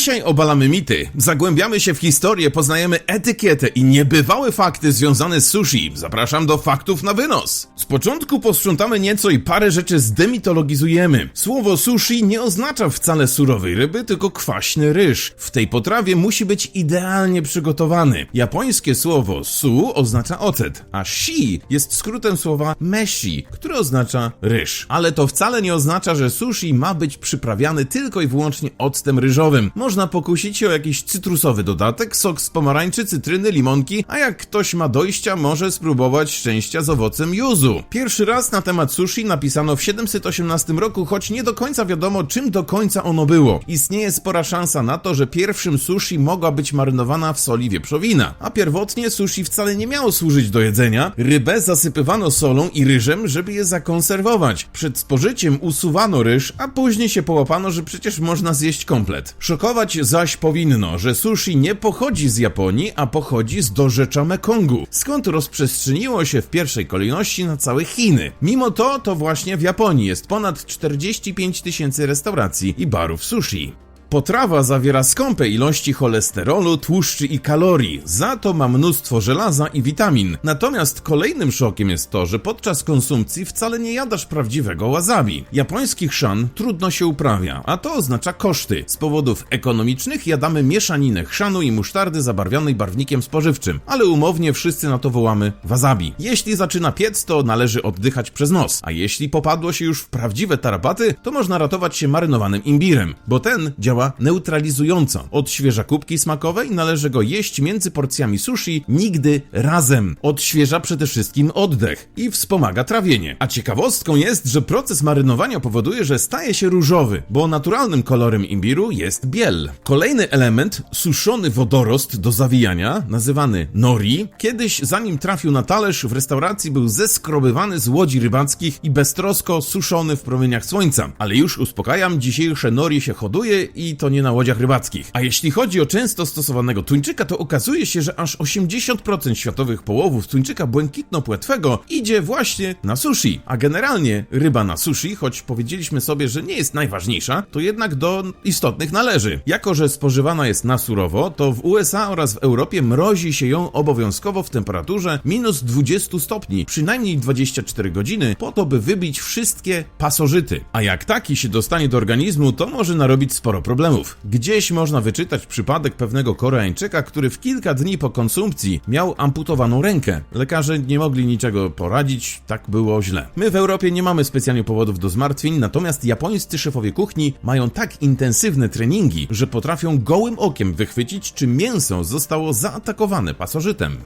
Dzisiaj obalamy mity, zagłębiamy się w historię, poznajemy etykietę i niebywałe fakty związane z sushi. Zapraszam do faktów na wynos. Z początku posprzątamy nieco i parę rzeczy zdemitologizujemy. Słowo sushi nie oznacza wcale surowej ryby, tylko kwaśny ryż. W tej potrawie musi być idealnie przygotowany. Japońskie słowo su oznacza ocet, a shi jest skrótem słowa meshi, które oznacza ryż. Ale to wcale nie oznacza, że sushi ma być przyprawiany tylko i wyłącznie octem ryżowym. Można pokusić się o jakiś cytrusowy dodatek, sok z pomarańczy, cytryny, limonki, a jak ktoś ma dojścia, może spróbować szczęścia z owocem yuzu. Pierwszy raz na temat sushi napisano w 718 roku, choć nie do końca wiadomo, czym do końca ono było. Istnieje spora szansa na to, że pierwszym sushi mogła być marynowana w soli wieprzowina, a pierwotnie sushi wcale nie miało służyć do jedzenia. Rybę zasypywano solą i ryżem, żeby je zakonserwować. Przed spożyciem usuwano ryż, a później się połapano, że przecież można zjeść komplet. Szokować zaś powinno, że sushi nie pochodzi z Japonii, a pochodzi z dorzecza Mekongu, skąd rozprzestrzeniło się w pierwszej kolejności na całe Chiny. Mimo to, to właśnie w Japonii jest ponad 45 tysięcy restauracji i barów sushi. Potrawa zawiera skąpe ilości cholesterolu, tłuszczy i kalorii, za to ma mnóstwo żelaza i witamin. Natomiast kolejnym szokiem jest to, że podczas konsumpcji wcale nie jadasz prawdziwego wasabi. Japoński chrzan trudno się uprawia, a to oznacza koszty. Z powodów ekonomicznych jadamy mieszaninę chrzanu i musztardy zabarwionej barwnikiem spożywczym, ale umownie wszyscy na to wołamy wasabi. Jeśli zaczyna piec, to należy oddychać przez nos, a jeśli popadło się już w prawdziwe tarapaty, to można ratować się marynowanym imbirem, bo ten działa neutralizująco. Odświeża kubki smakowe i należy go jeść między porcjami sushi nigdy razem. Odświeża przede wszystkim oddech i wspomaga trawienie. A ciekawostką jest, że proces marynowania powoduje, że staje się różowy, bo naturalnym kolorem imbiru jest biel. Kolejny element, suszony wodorost do zawijania, nazywany nori, kiedyś zanim trafił na talerz w restauracji był zeskrobywany z łodzi rybackich i beztrosko suszony w promieniach słońca. Ale już uspokajam, dzisiejsze nori się hoduje i to nie na łodziach rybackich. A jeśli chodzi o często stosowanego tuńczyka, to okazuje się, że aż 80% światowych połowów tuńczyka błękitno-płetwego idzie właśnie na sushi. A generalnie ryba na sushi, choć powiedzieliśmy sobie, że nie jest najważniejsza, to jednak do istotnych należy. Jako, że spożywana jest na surowo, to w USA oraz w Europie mrozi się ją obowiązkowo w temperaturze minus 20 stopni, przynajmniej 24 godziny, po to, by wybić wszystkie pasożyty. A jak taki się dostanie do organizmu, to może narobić sporo problemów. Gdzieś można wyczytać przypadek pewnego Koreańczyka, który w kilka dni po konsumpcji miał amputowaną rękę. Lekarze nie mogli niczego poradzić, tak było źle. My w Europie nie mamy specjalnie powodów do zmartwień, natomiast japońscy szefowie kuchni mają tak intensywne treningi, że potrafią gołym okiem wychwycić, czy mięso zostało zaatakowane pasożytem.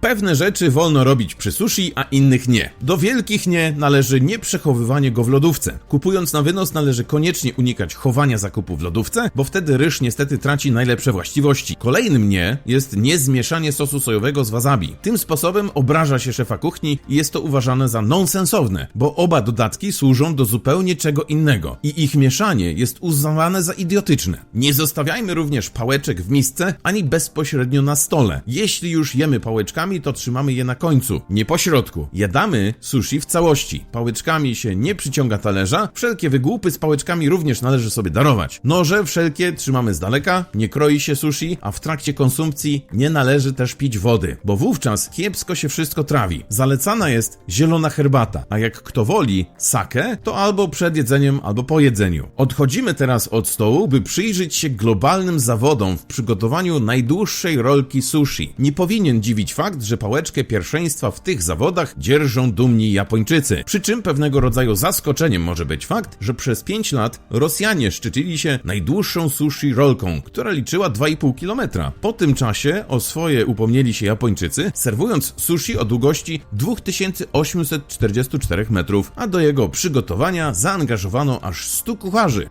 Pewne rzeczy wolno robić przy sushi, a innych nie. Do wielkich nie należy nieprzechowywanie go w lodówce. Kupując na wynos należy koniecznie unikać chowania zakupu w lodówce, bo wtedy ryż niestety traci najlepsze właściwości. Kolejnym nie jest niezmieszanie sosu sojowego z wasabi. Tym sposobem obraża się szefa kuchni i jest to uważane za nonsensowne, bo oba dodatki służą do zupełnie czego innego i ich mieszanie jest uznawane za idiotyczne. Nie zostawiajmy również pałeczek w misce ani bezpośrednio na stole. Jeśli już jemy pałeczkami, to trzymamy je na końcu, nie po środku. Jadamy sushi w całości. Pałeczkami się nie przyciąga talerza, wszelkie wygłupy z pałeczkami również należy sobie darować. Noże wszelkie trzymamy z daleka, nie kroi się sushi, a w trakcie konsumpcji nie należy też pić wody, bo wówczas kiepsko się wszystko trawi. Zalecana jest zielona herbata, a jak kto woli sake, to albo przed jedzeniem, albo po jedzeniu. Odchodzimy teraz od stołu, by przyjrzeć się globalnym zawodom w przygotowaniu najdłuższej rolki sushi. Nie powinien dziwić fakt, że pałeczkę pierwszeństwa w tych zawodach dzierżą dumni Japończycy. Przy czym pewnego rodzaju zaskoczeniem może być fakt, że przez 5 lat Rosjanie szczycili się najdłuższą sushi rolką, która liczyła 2,5 km. Po tym czasie o swoje upomnieli się Japończycy, serwując sushi o długości 2844 metrów, a do jego przygotowania zaangażowano aż 100 kucharzy.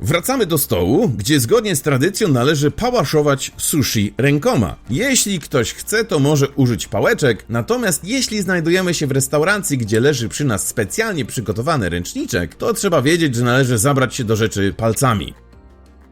Wracamy do stołu, gdzie zgodnie z tradycją należy pałaszować sushi rękoma. Jeśli ktoś chce, to może użyć pałeczek, natomiast jeśli znajdujemy się w restauracji, gdzie leży przy nas specjalnie przygotowany ręczniczek, to trzeba wiedzieć, że należy zabrać się do rzeczy palcami.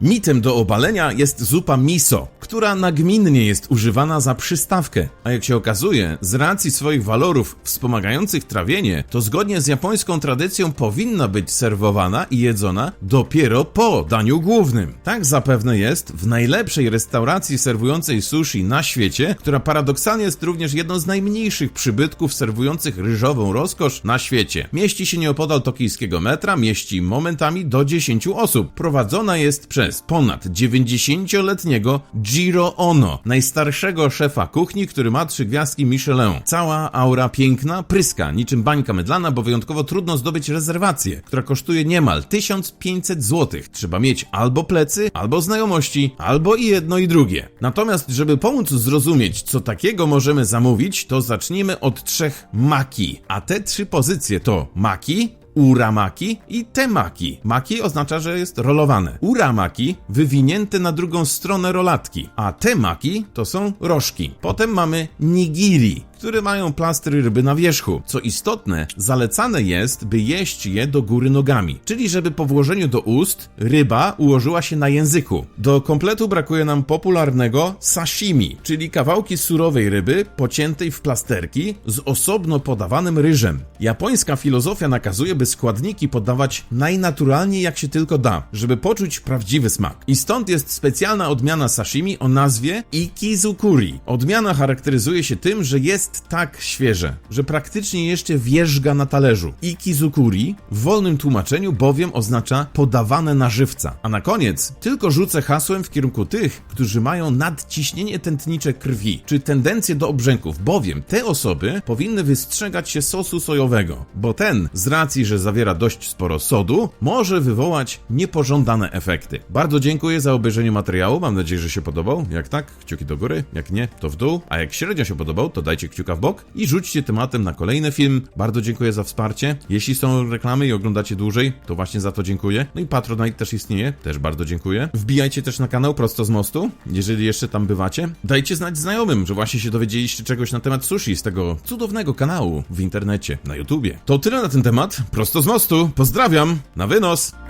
Mitem do obalenia jest zupa miso, która nagminnie jest używana za przystawkę. A jak się okazuje, z racji swoich walorów wspomagających trawienie, to zgodnie z japońską tradycją powinna być serwowana i jedzona dopiero po daniu głównym. Tak zapewne jest w najlepszej restauracji serwującej sushi na świecie, która paradoksalnie jest również jedną z najmniejszych przybytków serwujących ryżową rozkosz na świecie. Mieści się nieopodal tokijskiego metra, mieści momentami do 10 osób. Prowadzona jest przez ponad 90-letniego Jiro Ono, najstarszego szefa kuchni, który ma trzy gwiazdki Michelin. Cała aura piękna, pryska, niczym bańka mydlana, bo wyjątkowo trudno zdobyć rezerwację, która kosztuje niemal 1500 zł. Trzeba mieć albo plecy, albo znajomości, albo i jedno i drugie. Natomiast, żeby pomóc zrozumieć, co takiego możemy zamówić, to zacznijmy od trzech maki. A te trzy pozycje to maki, uramaki i temaki. Maki oznacza, że jest rolowane. Uramaki wywinięte na drugą stronę rolatki, a temaki to są rożki. Potem mamy nigiri, które mają plastry ryby na wierzchu. Co istotne, zalecane jest, by jeść je do góry nogami, czyli żeby po włożeniu do ust ryba ułożyła się na języku. Do kompletu brakuje nam popularnego sashimi, czyli kawałki surowej ryby pociętej w plasterki z osobno podawanym ryżem. Japońska filozofia nakazuje, by składniki podawać najnaturalniej jak się tylko da, żeby poczuć prawdziwy smak. I stąd jest specjalna odmiana sashimi o nazwie ikizukuri. Odmiana charakteryzuje się tym, że jest tak świeże, że praktycznie jeszcze wierzga na talerzu. Ikizukuri w wolnym tłumaczeniu bowiem oznacza podawane na żywca. A na koniec tylko rzucę hasłem w kierunku tych, którzy mają nadciśnienie tętnicze krwi, czy tendencję do obrzęków, bowiem te osoby powinny wystrzegać się sosu sojowego, bo ten, z racji, że zawiera dość sporo sodu, może wywołać niepożądane efekty. Bardzo dziękuję za obejrzenie materiału, mam nadzieję, że się podobał. Jak tak, kciuki do góry, jak nie, to w dół, a jak średnio się podobał, to dajcie kciuka w bok i rzućcie tematem na kolejny film. Bardzo dziękuję za wsparcie. Jeśli są reklamy i oglądacie dłużej, to właśnie za to dziękuję. No i Patronite też istnieje, też bardzo dziękuję. Wbijajcie też na kanał Prosto z Mostu, jeżeli jeszcze tam bywacie. Dajcie znać znajomym, że właśnie się dowiedzieliście czegoś na temat sushi z tego cudownego kanału w internecie, na YouTubie. To tyle na ten temat. Prosto z Mostu. Pozdrawiam. Na wynos.